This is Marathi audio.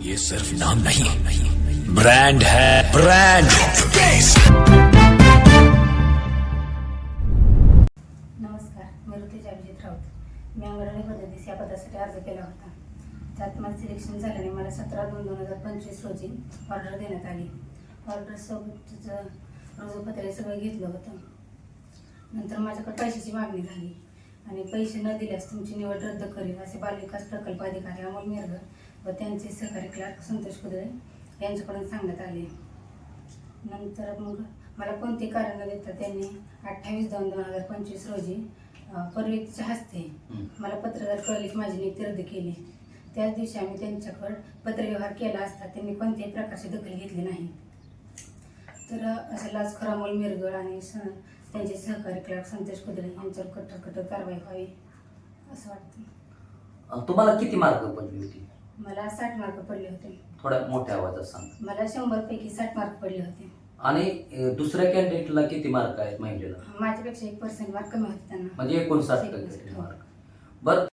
ये सिर्फ नाम नहीं ब्रांड है ब्रांड नमस्कार मी ऋतुजा अभिजित राऊत. मी अंगणवाडी पद्धतीस या पदासाठी अर्ज केला होता. त्यात माझं सिलेक्शन झाल्याने मला सतरा दोन दोन हजार पंचवीस रोजी ऑर्डर देण्यात आली. ऑर्डर सोबतचं रोजपत्र सगळं घेतलं होतं. नंतर माझ्याकडे पैशाची मागणी झाली. आणि पैसे न दिल्यास तुमची निवड रद्द करेल असे बालविकास प्रकल्प अधिकारी अमोल मिरगर व त्यांचे सहकारी क्लार्क संतोष कुदळे यांच्याकडून सांगण्यात आले. नंतर मग मला कोणते कारण न देता त्यांनी अठ्ठावीस दोन दोन हजार पंचवीस रोजी अं, परवेतीच्या हस्ते. मला पत्रकार कळले की माझी नियुक्ती रद्द केली. त्याच दिवशी आम्ही त्यांच्याकडे पत्रव्यवहार केला असता त्यांनी कोणत्याही प्रकारची दखल घेतली नाही. तर असं लाचखोर अमोल मिरगळ आणि स त्यांचे सहकारी क्लार्क संतोष कुदळे यांच्यावर कठोर कठोर कारवाई व्हावी असं वाटतं. तुम्हाला किती मार्क पडली होती? मला साठ मार्क पडले होते. थोड्या मोठ्या आवाजात सांग. मला शंभरपैकी साठ मार्क पडले होते. आणि अं, दुसऱ्या कॅन्डिडेटला किती मार्क आहेत महिलेला? माझ्यापेक्षा एक पर्सेंट मार्क कमी होते त्यांना. म्हणजे एकोणसाठ टक्के. मार्क बरं